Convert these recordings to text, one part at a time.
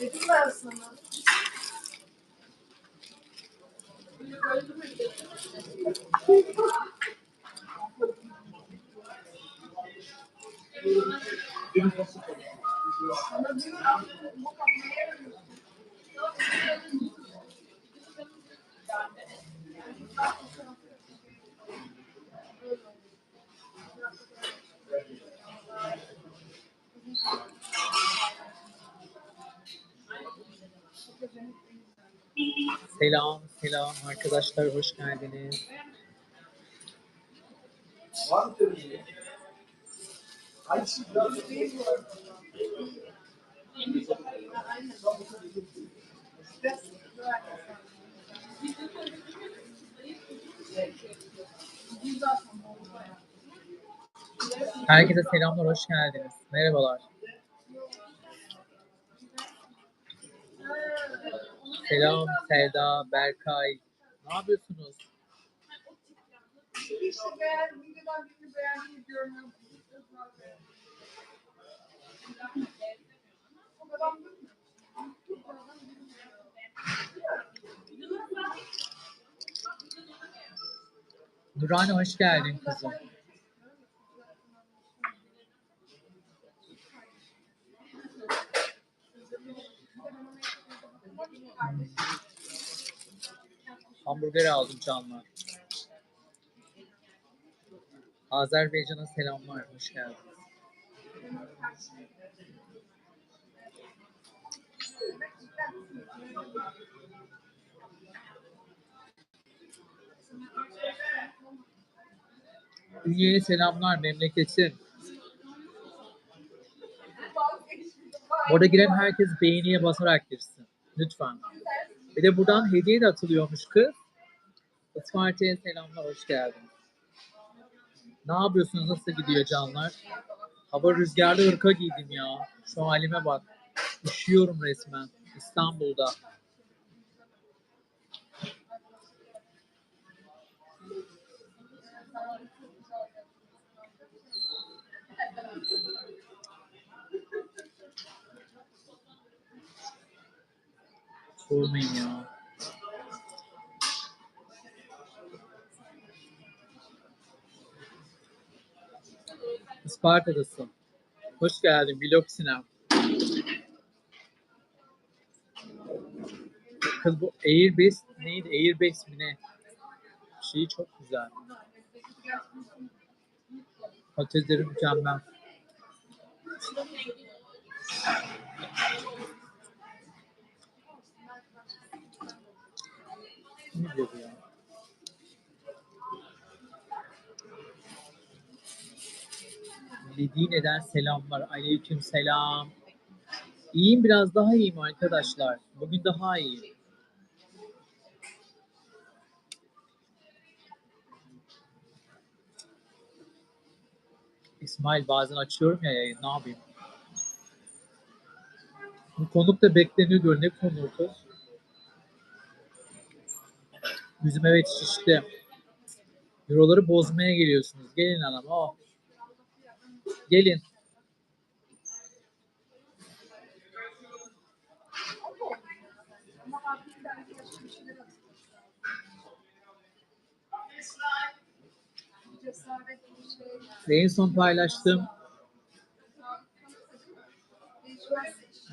Dedim ben sana. Sana Selam, selam arkadaşlar hoş geldiniz. Herkese selamlar, hoş geldiniz. Merhabalar. Selam Sevda, Berkay. Ne yapıyorsunuz? Nurhane hoş geldin kızım. Hamburger aldım canlar. Azerbaycan'a selamlar, hoş geldiniz. Ünye'ye selamlar, memleketim. Orada giren herkes beğeniye basarak girsin. Lütfen. Bir de buradan hediye de atılıyormuş kız. Isparta'ya selamlar, hoş geldin. Ne yapıyorsunuz, nasıl gidiyor canlar? Hava rüzgarlı ırka giydim ya. Şu halime bak. Üşüyorum resmen. İstanbul'da. Sormayın ya. Isparta'dasın. Hoş geldin Vlog Sinem. Kız bu Airbase neydi? Airbase mi ne? Şeyi çok güzel. Patatesleri mükemmel. Ne diyor ya? Medine'den selamlar. Aleyküm selam. İyiyim biraz daha iyiyim arkadaşlar. Bugün daha iyiyim. İsmail bazen açıyorum ya yayın ne yapayım? Bu konuk da bekleniyor. Ne konuğu? Yüzüm evet şişti. Euroları bozmaya geliyorsunuz. Gelin anam. Oh. Gelin. Şey. En son paylaştığım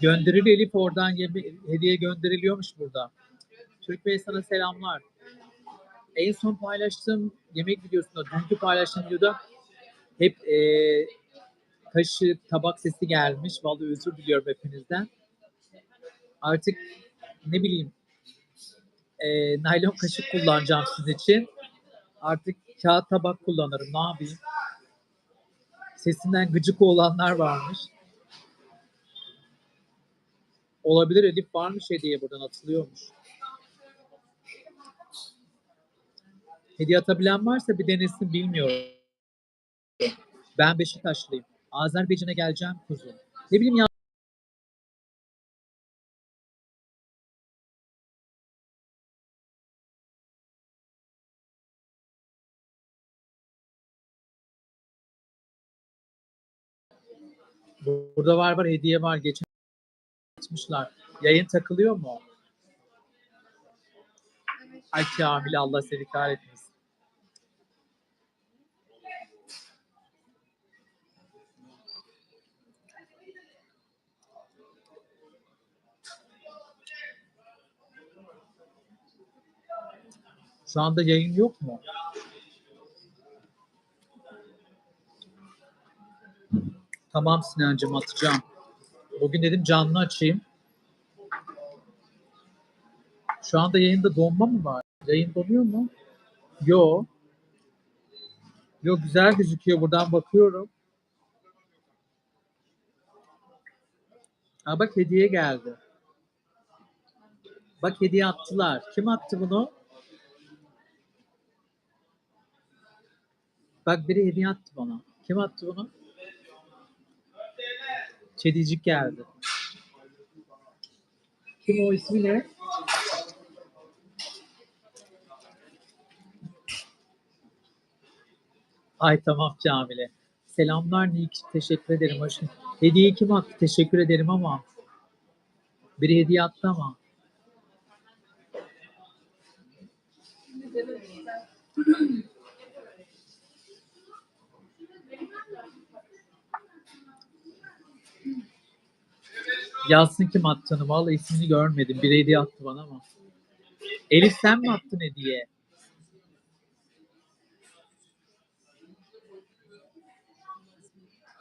gönderili oradan hediye gönderiliyormuş burada. Türk Bey sana selamlar. En son paylaştığım yemek videosunda, dünkü paylaştığım videoda hep e, kaşık, tabak sesi gelmiş. Vallahi özür diliyorum hepinizden. Artık ne bileyim e, naylon kaşık kullanacağım sizin için. Artık kağıt tabak kullanırım. Ne yapayım? Sesinden gıcık olanlar varmış. Olabilir Elif varmış hediye buradan atılıyormuş. Hediye atabilen varsa bir denesin bilmiyorum. Ben Beşiktaşlıyım. Azerbaycan'a geleceğim kuzum. Ne bileyim ya burada var var hediye var. Geçen açmışlar. Yayın takılıyor mu? Ay Kamil Allah seni kahretmesin. Şu anda yayın yok mu? Tamam Sinancığım atacağım. Bugün dedim canlı açayım. Şu anda yayında donma mı var? Yayın donuyor mu? Yo. Yo güzel gözüküyor. Buradan bakıyorum. Ha bak hediye geldi. Bak hediye attılar. Kim attı bunu? Bak biri hediye attı bana. Kim attı bunu? Çedicik geldi. Kim o ismi ne? Ay tamam Kamile. Selamlar Nick. Teşekkür ederim. Hoş Hediye kim attı? Teşekkür ederim ama. Biri hediye attı ama. Yazsın kim attığını. Vallahi ismini görmedim. Bir hediye attı bana ama. Elif sen mi attın hediye?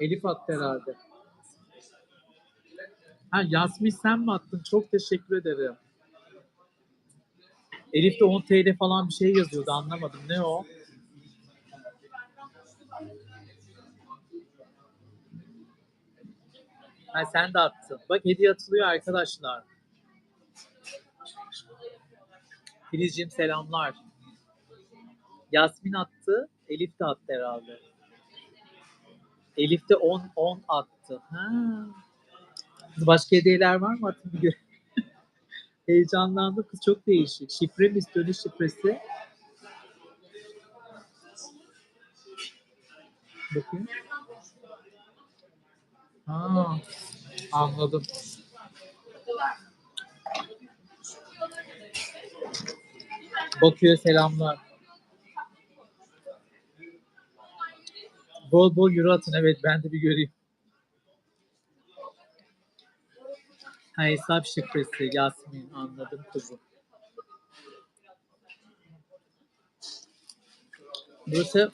Elif attı herhalde. Ha Yasmin sen mi attın? Çok teşekkür ederim. Elif de 10 TL falan bir şey yazıyordu anlamadım. Ne o? Ha sen de attın. Bak hediye atılıyor arkadaşlar. Filizciğim selamlar. Yasmin attı. Elif de attı herhalde. Elif de 10 10 attı. Ha. Başka hediyeler var mı? Atın bir göre. Heyecanlandım. Kız çok değişik. Şifre mi? Ne şifresi? Bakayım. Ha, anladım. Bakıyor selamlar. Bol bol euro atın evet ben de bir göreyim. Ha, hesap şifresi Yasmin anladım kızım. Burası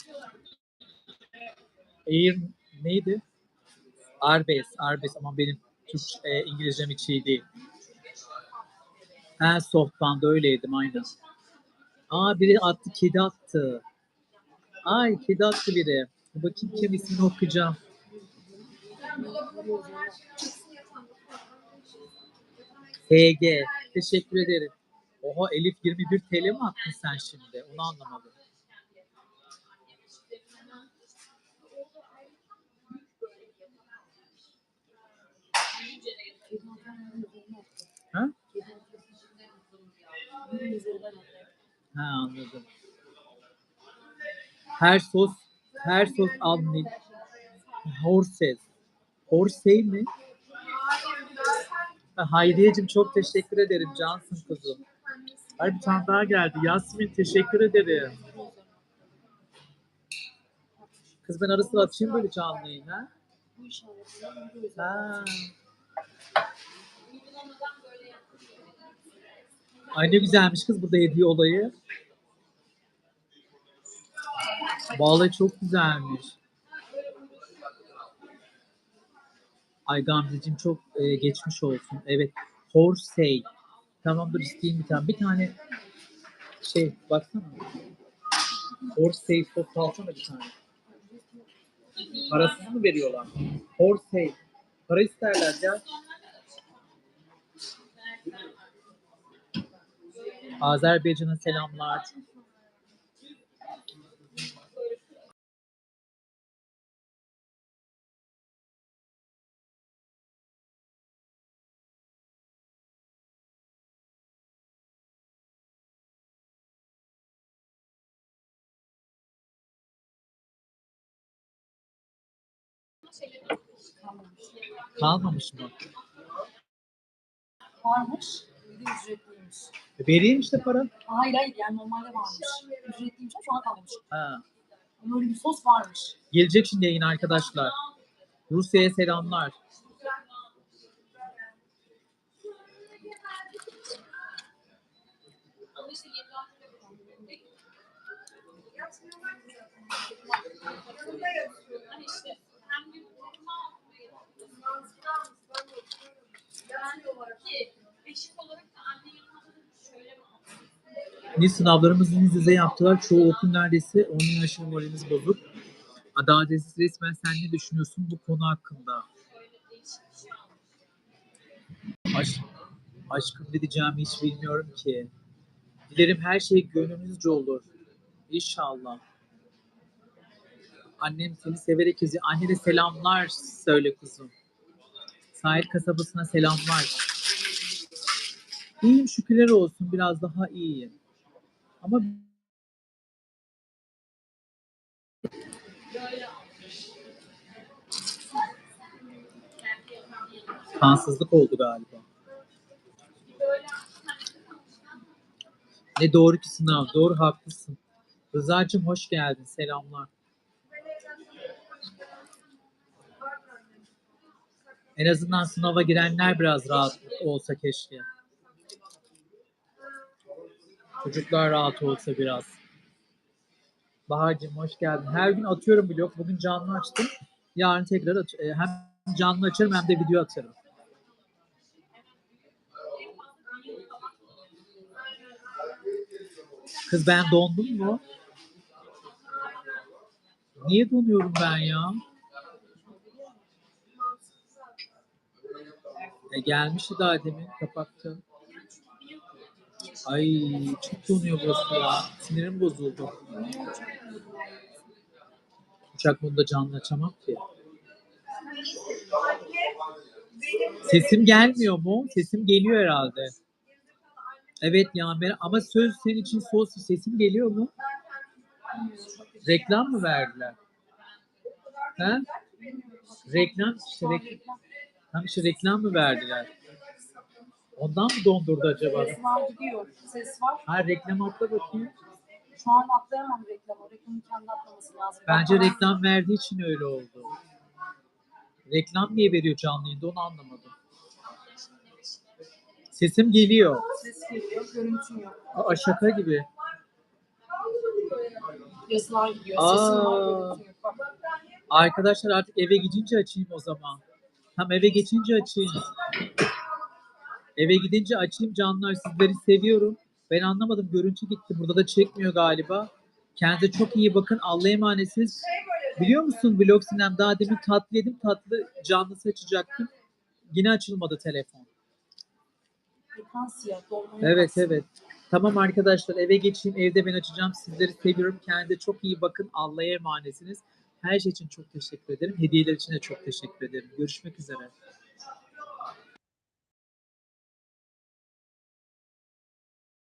Air neydi? Arbes, Arbes ama benim Türk e, İngilizcem hiç iyi değil. Ha softband öyleydim aynen. Aa biri attı, kedi attı. Ay kedi attı biri. Bakayım kim ismini okuyacağım. HG. Teşekkür ederim. Oha Elif 21 TL mi attın sen şimdi? Onu anlamadım. Ha? Ha anladım. Her sos her sos almayı Horses. Horsey mi? Ha, Hayriyeciğim çok teşekkür ederim. Cansın kuzum. Ay bir tane daha geldi. Yasmin teşekkür ederim. Kız ben ara sıra atayım böyle canlıyı ha? Ha. Ay ne güzelmiş kız burada hediye olayı. Vallahi çok güzelmiş. Ay Gamzeciğim çok e, geçmiş olsun. Evet. Horsey. Tamamdır isteyeyim bir tane. Bir tane şey baksana. Horsey sos alsana bir tane. Parasız mı veriyorlar? Horsey. Para isterler ya. Azerbaycan'a selamlar. Thank you. Kalmamış. Kalmamış mı? Varmış. Bir de ücretliymiş. E, Vereyim işte para. Hayır hayır yani normalde varmış. Ücretliymiş ama şu an kalmamış. Ha. Ama öyle bir sos varmış. Gelecek şimdi yayın arkadaşlar. Rusya'ya selamlar. Ne sınavlarımızı yüz yüze yaptılar. Çoğu okul neredeyse onun yaşı moralimiz bozuk. Adaletsiz resmen sen ne düşünüyorsun bu konu hakkında? Aşk, aşkım ne hiç bilmiyorum ki. Dilerim her şey gönlünüzce olur. İnşallah. Annem seni severek yazıyor. Anne de selamlar söyle kuzum. Sahil kasabasına selamlar. İyiyim şükürler olsun. Biraz daha iyiyim. Ama kansızlık oldu galiba. Ne doğru ki sınav. Doğru haklısın. Rıza'cığım hoş geldin. Selamlar. En azından sınava girenler biraz rahat olsa keşke. Çocuklar rahat olsa biraz. Bahar'cığım hoş geldin. Her gün atıyorum blog. Bugün canlı açtım. Yarın tekrar at- e, hem canlı açarım hem de video atarım. Kız ben dondum mu? Niye donuyorum ben ya? E gelmişti daha demin kapattım. Ay çok donuyor burası ya. Sinirim bozuldu. Uçak modunda canlı açamam ki. Sesim gelmiyor mu? Sesim geliyor herhalde. Evet ya mer- ama söz senin için sos sesim geliyor mu? Reklam mı verdiler? Ha? Reklam işte reklam. Tam işte reklam mı verdiler? Ondan mı dondurdu acaba? Ses var gidiyor. Ses var. Ha reklam atla bakayım. Şu an atlayamam reklamı. Reklamın kendi atlaması lazım. Bence Ben- reklam verdiği için öyle oldu. Reklam niye veriyor canlı yayında onu anlamadım. Sesim geliyor. Ses geliyor. Görüntün yok. Aa, şaka gibi. Yazılar gidiyor. Aa. Sesin var. Görüntün yok. Bak. Arkadaşlar artık eve gidince açayım o zaman. Tam eve geçince açayım. Eve gidince açayım canlar sizleri seviyorum. Ben anlamadım görüntü gitti. Burada da çekmiyor galiba. Kendinize çok iyi bakın. Allah'a emanetsiniz. Biliyor musun Vlog Sinem daha demin tatlı yedim. Tatlı canlısı açacaktım. Yine açılmadı telefon. Evet evet. Tamam arkadaşlar eve geçeyim. Evde ben açacağım. Sizleri seviyorum. Kendinize çok iyi bakın. Allah'a emanetsiniz. Her şey için çok teşekkür ederim. Hediyeler için de çok teşekkür ederim. Görüşmek üzere.